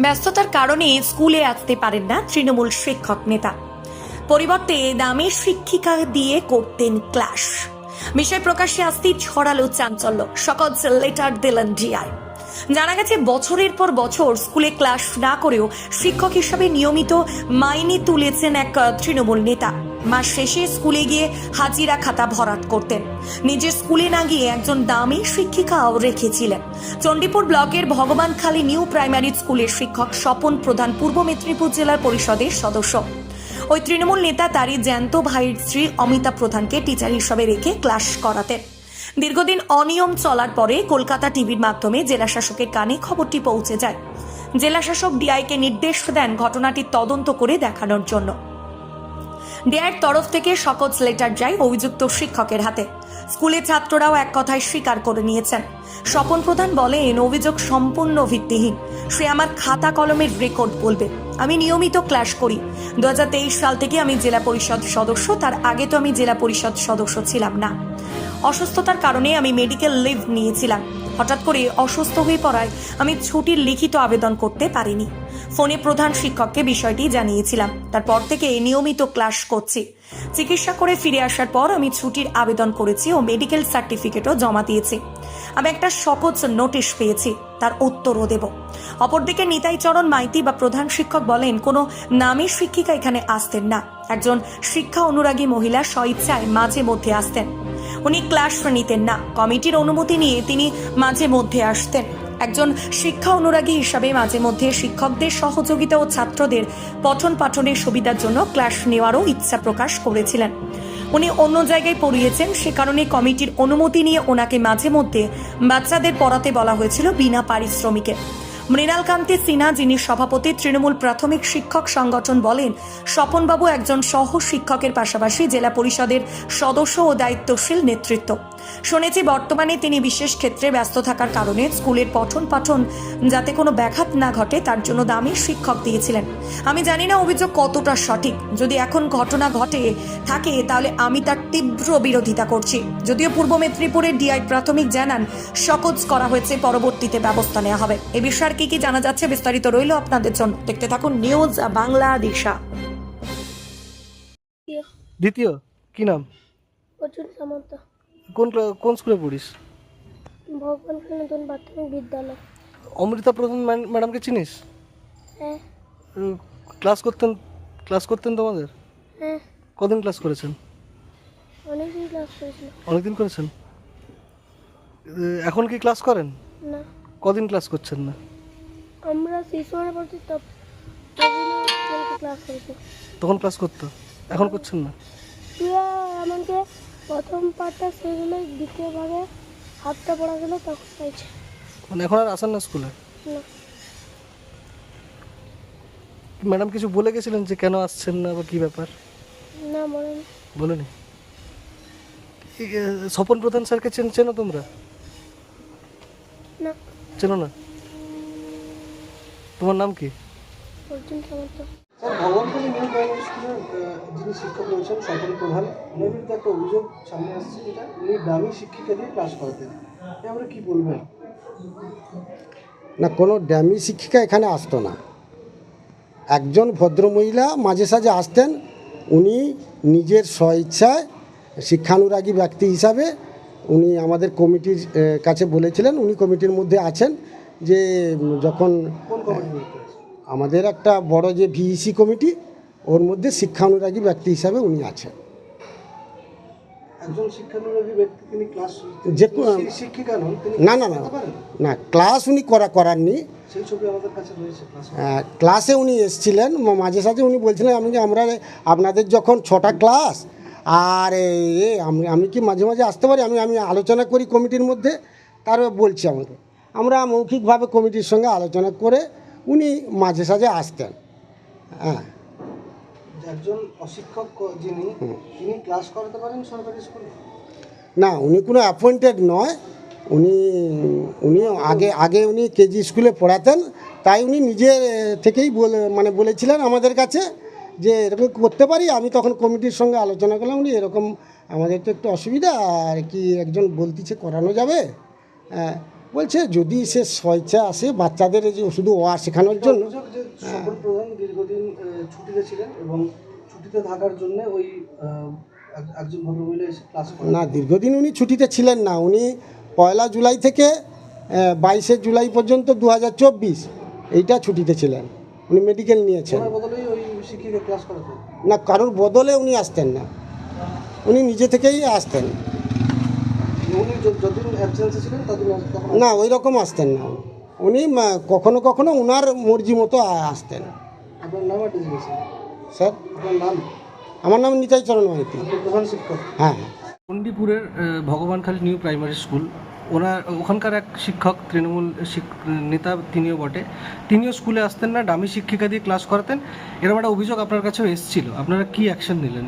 ব্যস্ততার কারণে স্কুলে আসতে পারেন না তৃণমূল শিক্ষক নেতা। পরিবর্তে দামি শিক্ষিকা দিয়ে করতেন ক্লাস। বিষয় প্রকাশে আসতেই ছড়ালো চাঞ্চল্য। সকল লেটার দিলেন ডিআই। জানা গেছে, বছরের পর বছর স্কুলে ক্লাস না করেও শিক্ষক হিসাবে নিয়মিত মাইনে তুলেছেন এক তৃণমূল নেতা। মাস শেষে স্কুলে গিয়ে হাজিরা খাতা ভরাট করতেন। নিজের স্কুলে না গিয়ে একজন দামি শিক্ষিকাও রেখেছিলেন। চণ্ডীপুর ব্লকের ভগবানখালী নিউ প্রাইমারি স্কুলের শিক্ষক স্বপন প্রধান পূর্ব মেদিনীপুর জেলার পরিষদের সদস্য। ওই তৃণমূল নেতা তারই জ্যান্ত ভাইয়ের স্ত্রী অমিতা প্রধানকে টিচার হিসাবে রেখে ক্লাস করাতেন। দীর্ঘদিন অনিয়ম চলার পরে কলকাতা টিভির মাধ্যমে জেলা শাসকের কানে খবরটি পৌঁছে যায়। জেলা শাসক ডিআইকে নির্দেশ দেন ঘটনাটি তদন্ত করে দেখানোর জন্য। ডিআইয়ের তরফ থেকে সকজ লেটার যায় অভিযুক্ত শিক্ষকের হাতে। স্কুলের ছাত্ররাও এক কথায় স্বীকার করে নিয়েছেন। স্বপন প্রধান বলে বলেন অভিযোগ সম্পূর্ণ ভিত্তিহীন। সে আমার খাতা কলমের রেকর্ড বলবে। আমি নিয়মিত ক্লাস করি। দু হাজার তেইশ সাল থেকে আমি জেলা পরিষদ সদস্য। তার আগে তো আমি জেলা পরিষদ সদস্য ছিলাম না। অসুস্থতার কারণে আমি মেডিকেল লিভ নিয়েছিলাম। হঠাৎ করে অসুস্থ হয়ে পড়ায় আমি ছুটির লিখিত আবেদন করতে পারিনি। ফোনে প্রধান শিক্ষককে বিষয়টি জানিয়েছিলাম। তারপর থেকে নিয়মিত ক্লাস করছি। চিকিৎসা করে ফিরে আসার পর আমি ছুটির আবেদন করেছি ও মেডিকেল সার্টিফিকেটও জমা দিয়েছি। আমি একটা সকোচ নোটিশ পেয়েছি, তার উত্তরও দেব। অপরদিকে নিতাই চরণ মাইতি বা প্রধান শিক্ষক বলেন, কোনো নামী শিক্ষিকা এখানে আসতেন না। একজন শিক্ষা অনুরাগী মহিলা স্বইচ্ছায় মাঝে মধ্যে আসতেন। উনি ক্লাস নিতেন না। কমিটির অনুমতি নিয়ে তিনি মাঝে মধ্যে আসতেন। একজন শিক্ষা অনুরাগী হিসাবে মাঝে মধ্যে শিক্ষকদের সহযোগিতা ও ছাত্রদের পঠন পাঠনের সুবিধার জন্য ক্লাস নেওয়ারও ইচ্ছা প্রকাশ করেছিলেন। উনি অন্য জায়গায় পড়িয়েছেন, সে কারণে কমিটির অনুমতি নিয়ে ওনাকে মাঝে মধ্যে বাচ্চাদের পড়াতে বলা হয়েছিল বিনা পারিশ্রমিকে। মৃণালকান্তি সিনহা, যিনি সভাপতি, তৃণমূল প্রাথমিক শিক্ষক সংগঠন বলেন, স্বপনবাবু একজন সহ শিক্ষকের পাশাপাশি জেলা পরিষদের সদস্য ও দায়িত্বশীল নেতৃত্ব। শুনেছি বর্তমানে তিনি বিশেষ ক্ষেত্রে ব্যস্ত থাকার কারণে স্কুলের পঠন পাঠন যাতে কোনো ব্যাঘাত না ঘটে তার জন্য দামি শিক্ষক দিয়েছিলেন। আমি জানি না অভিযোগ কতটা সঠিক। যদি এখন ঘটনা ঘটে থাকে তাহলে আমি তার তীব্র বিরোধিতা করছি। যদিও পূর্ব মেদিনীপুরের ডিআই প্রাথমিক জানান শপথ করা হয়েছে পরবর্তীতে ব্যবস্থা নেওয়া হবে। এ বিষয়ে আর কি কি জানা যাচ্ছে বিস্তারিত রইল আপনাদের জন্য। দেখতে থাকুন নিউজ বাংলা দিশা। দ্বিতীয়। কি নাম? অর্জুন সামন্ত। কোন কোন স্কুলে পড়িস? ভগবান নতুন প্রাথমিক বিদ্যালয়। অমৃতা প্রধান ম্যাডামকে চিনিস? হ্যাঁ। ক্লাস করতেন ক্লাস করতেন তোমাদের? হ্যাঁ। কদিন ক্লাস করেছেন? অনেকদিন ক্লাস করেছিল অনেকদিন করেছেন? এখন কি ক্লাস করেন? না। কদিন ক্লাস করছেন না? আমরা শিশুরে পড়ছি তব ক্লাস করেছি। তখন ক্লাস করতো? এখন করছেন না আমাকে প্রথম পাঠটা শেষ হলে দ্বিতীয় ভাগে হাতটা পড়া গেল তখন পাইছে মানে এখন আর আসেন না স্কুলে? না। ম্যাডাম কিছু বলে গেছিলেন যে কেন আসছেন না বা কী ব্যাপার? না নেই। বলেনি। স্বপন প্রধান স্যারকে চেন চেনো তোমরা? না। চেনো না? তোমার নাম কি? Arjun Samanta. Sir Bhagabankhali new primary স্কুলের যিনি শিক্ষক রয়েছেন প্রধান ওনার বিরুদ্ধে একটা অভিযোগ সামনে আসছে যেটা উনি ক্লাস করাতেন। আমরা কি বলবেন? না কোনো ড্যামি শিক্ষিকা এখানে আসতো না। একজন ভদ্রমহিলা মাঝে সাঝে আসতেন উনি নিজের স্বইচ্ছায় শিক্ষানুরাগী ব্যক্তি হিসাবে উনি আমাদের কমিটির কাছে বলেছিলেন উনি কমিটির মধ্যে আছেন যে যখন আমাদের একটা বড় যে ভিইসি কমিটি ওর মধ্যে শিক্ষানুরাগী ব্যক্তি হিসাবে উনি আছেন। একজন শিক্ষানুরাগী ব্যক্তি তিনি ক্লাস যে শিক্ষিকা নন না না না না ক্লাস উনি করা করাননি। সেই ছবি আমাদের কাছে রয়েছে ক্লাসে উনি এসছিলেন মাঝে সাঝে উনি বলছিলেন আমি কি আমরা আপনাদের যখন ছটা ক্লাস আর এ, আমি আমি কি মাঝে মাঝে আসতে পারি? আমি আমি আলোচনা করি কমিটির মধ্যে। তার বলছি আমাকে আমরা মৌখিকভাবে কমিটির সঙ্গে আলোচনা করে উনি মাঝে সাঝে আসতেন। হ্যাঁ। একজন অশিক্ষক যিনি তিনি ক্লাস করাতে পারেন সরকারি স্কুলে? না উনি কোনো অ্যাপয়েন্টেড নয়। উনি উনি আগে আগে উনি কেজি স্কুলে পড়াতেন। তাই উনি নিজের থেকেই বলে মানে বলেছিলেন আমাদের কাছে যে এরকম করতে পারি? আমি তখন কমিটির সঙ্গে আলোচনা করলাম উনি এরকম আমাদের তো একটু অসুবিধা আর কি একজন বলতিছে করানো যাবে? হ্যাঁ, বলছে যদি সে স্বেচ্ছা আসে বাচ্চাদের যে শুধু ওয়া শেখানোর জন্য। অভিযোগ যে স্বপন প্রধান দীর্ঘদিন ছুটিতে ছিলেন এবং ছুটিতে থাকার জন্য ওই একজন ভদ্রমহিলা এসে ক্লাস না দীর্ঘদিন উনি ছুটিতে ছিলেন না। উনি পয়লা জুলাই থেকে বাইশে জুলাই পর্যন্ত দু হাজার চব্বিশ এইটা ছুটিতে ছিলেন। উনি মেডিকেল নিয়েছেন। না কারোর বদলে উনি আসতেন না। উনি নিজে থেকেই আসতেন। উনি যতদিন অ্যাবসেন্সে ছিলেন ততদিন না ওই রকম আসতেন না। উনি কখনো কখনো ওনার মর্জি মতো আসতেন। আপনার নাম স্যার? আপনার নাম? আমার নাম নিতাই চরণ মাইতি। প্রধান শিক্ষক। হ্যাঁ হ্যাঁ। চণ্ডীপুরের ভগবানখালী নিউ প্রাইমারি স্কুল। ওনার ওখানকার এক শিক্ষক তৃণমূল শিক- নেতা তিনিও বটে। তিনিও স্কুলে আসতেন না ডামি শিক্ষিকা দিয়ে ক্লাস করাতেন। এরকম একটা অভিযোগ আপনার কাছেও এসেছিল। আপনারা কি অ্যাকশন নিলেন?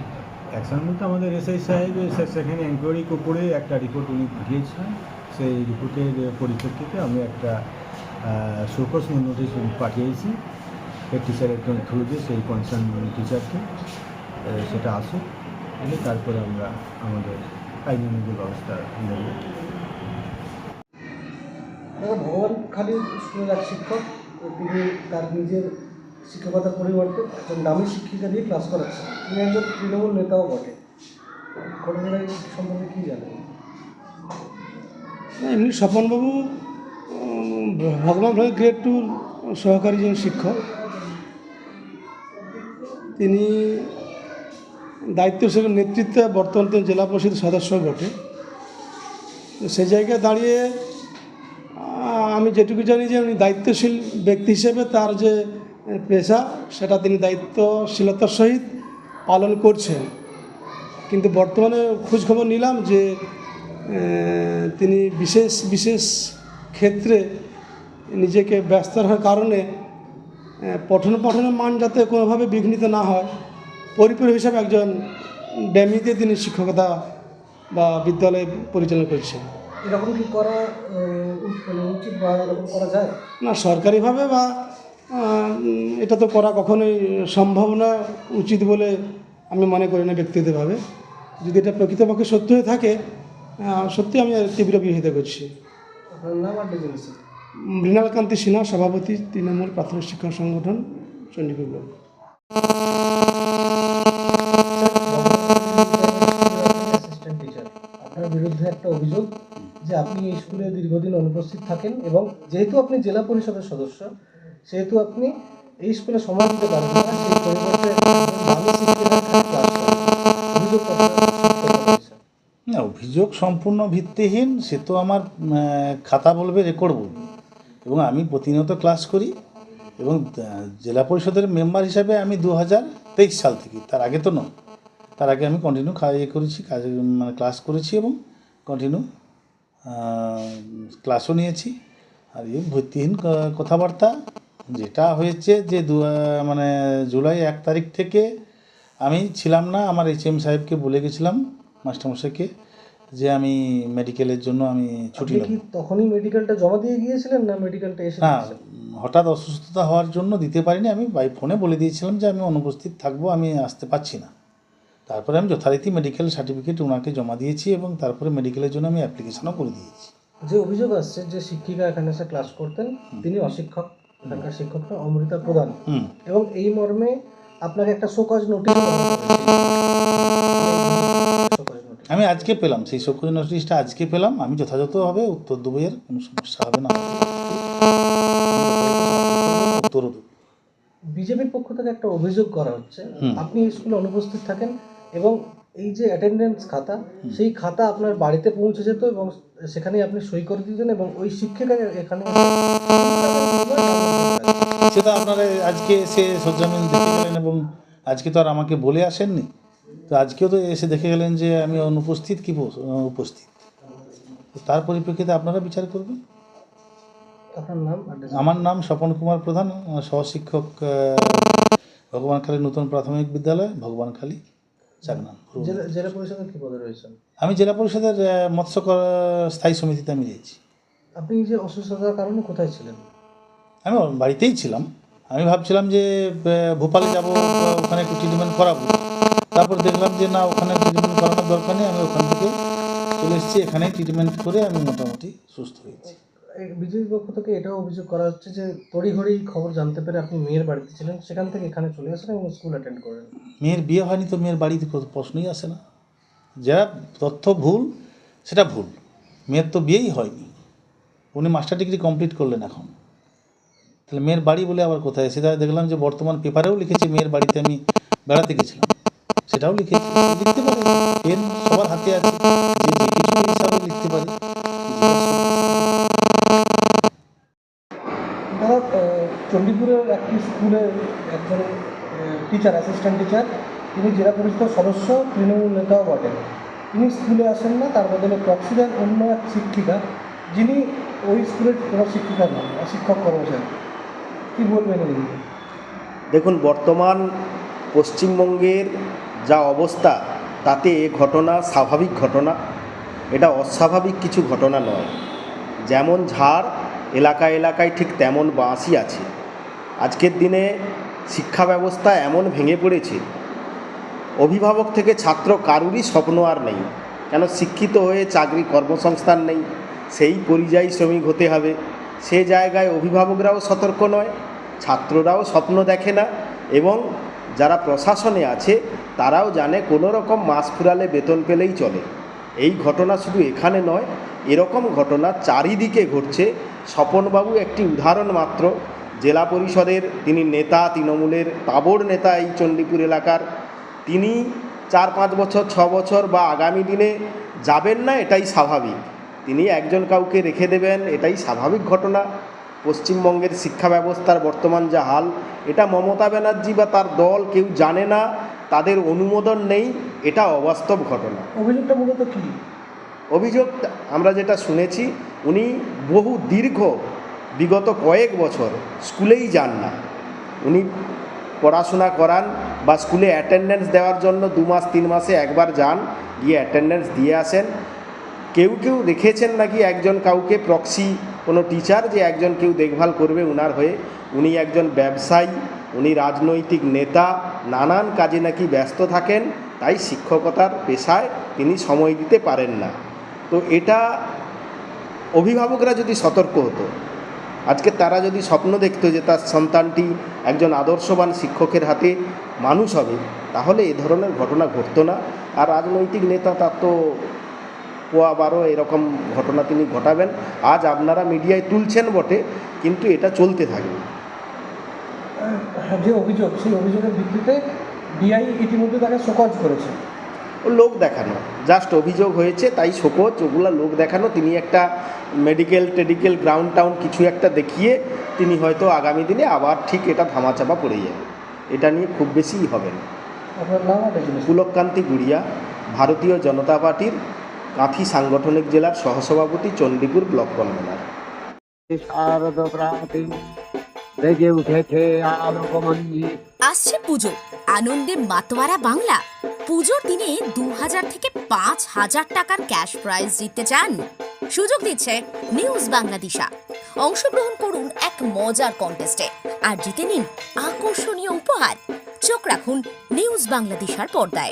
অ্যাকশন বলতে আমাদের এসআই সাহেব সেখানে এনকোয়ারি করে একটা রিপোর্ট উনি পাঠিয়েছিলেন সেই রিপোর্টের পরিপ্রেক্ষিতে আমি একটা শোকস নোটিশ পাঠিয়েছি। হেড টিচারের থ্রু দিয়ে সেই কনসার্ন টিচারকে সেটা আসুক এলে তারপরে আমরা আমাদের আইনানুগ ব্যবস্থা নেব। দাদা ভগবান খালি স্কুলের এক শিক্ষক তিনি তার নিজের শিক্ষকতার পরিবর্তে একজন দামি শিক্ষিকা দিয়ে ক্লাস করাচ্ছেন তিনি একজন তৃণমূল নেতাও বটে। ঘটনাটা সম্পর্কে কী জানেন? না, এমনি স্বপনবাবু ভগবান ভাই গ্রেড টুর সহকারী যিনি শিক্ষক, তিনি দায়িত্ব হিসেবে নেতৃত্বে বর্তমান তিনি জেলা পরিষদ সদস্য বটে। সেই জায়গায় দাঁড়িয়ে আমি যেটুকু জানি যে উনি দায়িত্বশীল ব্যক্তি হিসেবে তার যে পেশা সেটা তিনি দায়িত্বশীলতার সহিত পালন করছেন। কিন্তু বর্তমানে খোঁজখবর নিলাম যে তিনি বিশেষ বিশেষ ক্ষেত্রে নিজেকে ব্যস্ত রাখার কারণে পঠন পাঠনের মান যাতে কোনোভাবে বিঘ্নিত না হয় পরিপূরক হিসাবে একজন ড্যামিতে তিনি শিক্ষকতা বা বিদ্যালয় পরিচালনা করছেন। এরকম কি করা উচিত বা এরকম করা যায়? না সরকারিভাবে বা এটা তো করা কখনোই সম্ভব না উচিত বলে আমি মনে করি না ব্যক্তিগতভাবে। যদি এটা প্রকৃতপক্ষে সত্য হয়ে থাকে সত্যি আমি তীব্র বিরোধিতা করছি। মৃণালকান্তি সিনহা সভাপতি তৃণমূল প্রাথমিক শিক্ষক সংগঠন চণ্ডীপুর ব্লক। বিরুদ্ধে একটা অভিযোগ যে আপনি স্কুলে দীর্ঘদিন অনুপস্থিত থাকেন এবং যেহেতু আপনি জেলা পরিষদের সদস্য সেহেতু আপনি এই স্কুলে সময় দিতে পারেন না, সেই পরিবর্তে অভিযোগ সম্পূর্ণ ভিত্তিহীন, সে তো আমার খাতা বলবে রেকর্ড বলবে। এবং আমি প্রতিনিয়ত ক্লাস করি এবং জেলা পরিষদের মেম্বার হিসাবে আমি দু হাজার তেইশ সাল থেকে, তার আগে তো নয়। তার আগে আমি কন্টিনিউ ইয়ে করেছি, কাজ মানে ক্লাস করেছি এবং কন্টিনিউ ক্লাসও নিয়েছি। আর এই ভিত্তিহীন কথাবার্তা যেটা হয়েছে যে দু মানে জুলাই এক তারিখ থেকে আমি ছিলাম না আমার এইচ এম সাহেবকে বলে গেছিলাম মাস্টারমশাইকে যে আমি মেডিকেলের জন্য আমি ছুটি নেব। তখনই মেডিকেলটা জমা দিয়ে গিয়েছিলেন না মেডিকেলটা এসে না হঠাৎ অসুস্থতা হওয়ার জন্য দিতে পারিনি আমি বাই ফোনে বলে দিয়েছিলাম যে আমি অনুপস্থিত থাকব আমি আসতে পারছি না। তারপরে আমি যথারীতি মেডিকেল সার্টিফিকেট ওনাকে জমা দিয়েছি এবং তারপরে মেডিকেলের জন্য আমি অ্যাপ্লিকেশনও করে দিয়েছি। যে অভিযোগ আসছে যে শিক্ষিকা এখানে এসে ক্লাস করতেন তিনি অশিক্ষক। এখানকার শিক্ষকরা অমৃতা প্রধান। এবং এই মর্মে আপনাকে একটা শোকজ নোটিশ আমি আজকে পেলাম সেই সক্রিয় নোটিশটা আজকে পেলাম। আমি যথাযথভাবে উত্তর দেবো এর কোনো সমস্যা হবে না। বিজেপির পক্ষ থেকে একটা অভিযোগ করা হচ্ছে। আপনি স্কুলে অনুপস্থিত থাকেন এবং এই যে অ্যাটেন্ডেন্স খাতা সেই খাতা আপনার বাড়িতে পৌঁছে যেত এবং সেখানেই আপনি সই করে দিতেন এবং ওই শিক্ষিকা এখানে সেটা আপনারা আজকে এসে সজ্জামিন দেখে গেলেন এবং আজকে তো আর আমাকে বলে আসেননি। তো আজকেও তো এসে দেখে গেলেন যে আমি অনুপস্থিত কি উপস্থিত? তার পরিপ্রেক্ষিতে আপনারা বিচার করবেন। আপনার নাম আমার নাম স্বপন কুমার প্রধান সহশিক্ষক ভগবানখালী নতুন প্রাথমিক বিদ্যালয় ভগবানখালী। জেলা জেলা পরিষদের কি পদে রয়েছেন? আমি জেলা পরিষদের মৎস্য স্থায়ী সমিতিতে আমি রয়েছি। আপনি যে অসুস্থতার কারণে কোথায় ছিলেন? আমি বাড়িতেই ছিলাম। আমি ভাবছিলাম যে ভোপালে যাব ওখানে একটু ট্রিটমেন্ট করাবো। তারপর দেখলাম যে না ওখানে ট্রিটমেন্ট করানোর দরকার নেই। আমি ওখান থেকে চলে এসেছি। এখানেই ট্রিটমেন্ট করে আমি মোটামুটি সুস্থ হয়েছি। বিজেপি পক্ষ থেকে এটাও অভিযোগ করা হচ্ছে যে তড়িঘড়ি খবর জানতে পেরে আপনি মেয়ের বাড়িতে ছিলেন, সেখান থেকে এখানে চলে আসেন এবং স্কুল অ্যাটেন্ড করেন। মেয়ের বিয়ে হয়নি তো মেয়ের বাড়িতে প্রশ্নই আসে না। যা তথ্য ভুল, সেটা ভুল। মেয়ের তো বিয়েই হয়নি। উনি মাস্টার ডিগ্রি কমপ্লিট করলেন এখন। তাহলে মেয়ের বাড়ি বলে আবার কোথায়? সেটা দেখলাম যে বর্তমান পেপারেও লিখেছে মেয়ের বাড়িতে আমি বেড়াতে গেছিলাম। সেটাও লিখেছি। লিখতে পারে। পেন সবার হাতে আছে। লিখতে পারে। চণ্ডীপুরের একটি স্কুলে একজন টিচার অ্যাসিস্ট্যান্ট টিচার তিনি জেলা পরিষদের সদস্য, তৃণমূল নেতাও বটেন তিনি স্কুলে আসেন না, তার বদলে প্রক্সি দেন অন্য এক শিক্ষিকা, যিনি ওই স্কুলের কোনো শিক্ষিকা নন শিক্ষক কর্মচারী। কী বলবেন এই দেখুন, বর্তমান পশ্চিমবঙ্গের যা অবস্থা, তাতে এ ঘটনা স্বাভাবিক ঘটনা। এটা অস্বাভাবিক কিছু ঘটনা নয়। যেমন ঝাড় এলাকা এলাকায় ঠিক তেমন বাঁশই আছে। আজকের দিনে শিক্ষা ব্যবস্থা এমন ভেঙে পড়েছে, অভিভাবক থেকে ছাত্র কারুরই স্বপ্ন আর নেই। কেন শিক্ষিত হয়ে চাকরি কর্মসংস্থান নেই? সেই পরিযায়ী শ্রমিক হতে হবে। সে জায়গায় অভিভাবকরাও সতর্ক নয়, ছাত্ররাও স্বপ্ন দেখে না এবং যারা প্রশাসনে আছে, তারাও জানে কোনো রকম মাস ফুরালে বেতন পেলেই চলে। এই ঘটনা শুধু এখানে নয়, এরকম ঘটনা চারিদিকে ঘটছে। স্বপনবাবু একটি উদাহরণ মাত্র জেলা পরিষদের তিনি নেতা তৃণমূলের তাবড় নেতা এই চণ্ডীপুর এলাকার। তিনি চার পাঁচ বছর ছ বছর বা আগামী দিনে যাবেন না এটাই স্বাভাবিক। তিনি একজন কাউকে রেখে দেবেন এটাই স্বাভাবিক ঘটনা। পশ্চিমবঙ্গের শিক্ষা ব্যবস্থার বর্তমান যা হাল এটা মমতা ব্যানার্জি বা তার দল কেউ জানে না তাদের অনুমোদন নেই এটা অবাস্তব ঘটনা। অভিযোগটা মূলত কী? অভিযোগ আমরা যেটা শুনেছি উনি বহু দীর্ঘ বিগত কয়েক বছর স্কুলেই যান না। উনি পড়াশোনা করান বা স্কুলে অ্যাটেন্ডেন্স দেওয়ার জন্য দু মাস, তিন মাসে একবার যান, গিয়ে অ্যাটেন্ডেন্স দিয়ে আসেন। কেউ কেউ রেখেছেন নাকি একজন কাউকে প্রক্সি কোনো টিচার যে একজন কেউ দেখভাল করবে উনার হয়ে? উনি একজন ব্যবসায়ী, উনি রাজনৈতিক নেতা, নানান কাজে নাকি ব্যস্ত থাকেন, তাই শিক্ষকতার পেশায় তিনি সময় দিতে পারেন না। তো এটা অভিভাবকরা যদি সতর্ক হতো আজকে তারা যদি স্বপ্ন দেখত যে তার সন্তানটি একজন আদর্শবান শিক্ষকের হাতে মানুষ হবে, তাহলে এ ধরনের ঘটনা ঘটতো না। আর রাজনৈতিক নেতা তার তো পোয়া বারো এরকম ঘটনা তিনি ঘটাবেন। আজ আপনারা মিডিয়ায় তুলছেন বটে, কিন্তু এটা চলতে থাকবে। যে অভিযোগ, সেই অভিযোগের ভিত্তিতে ডিআই ইতিমধ্যে তাকে শোকজ করেছে। লোক দেখানো। জাস্ট অভিযোগ হয়েছে তাই শোকজ ওগুলা লোক দেখানো। তিনি একটা মেডিকেল টেডিকেল গ্রাউন্ড টাউন কিছু একটা দেখিয়ে তিনি হয়তো আগামী দিনে আবার ঠিক এটা ধামাচাপা পড়ে যাবে এটা নিয়ে খুব বেশিই হবে না পুলককান্তি গুড়িয়া ভারতীয় জনতা পার্টির কাঁথি সাংগঠনিক জেলার সহসভাপতি চণ্ডীপুর ব্লক কনভেনার। আসছে পুজো আনন্দে মাতোয়ারা বাংলা। পুজোর দিনে দু হাজার থেকে পাঁচ হাজার টাকার ক্যাশ প্রাইজ জিততে চান। সুযোগ দিচ্ছে নিউজ বাংলাদেশা। অংশগ্রহণ করুন এক মজার কন্টেস্টে আর জিতে নিন আকর্ষণীয় উপহার। চোখ রাখুন নিউজ বাংলাদেশার পর্দায়।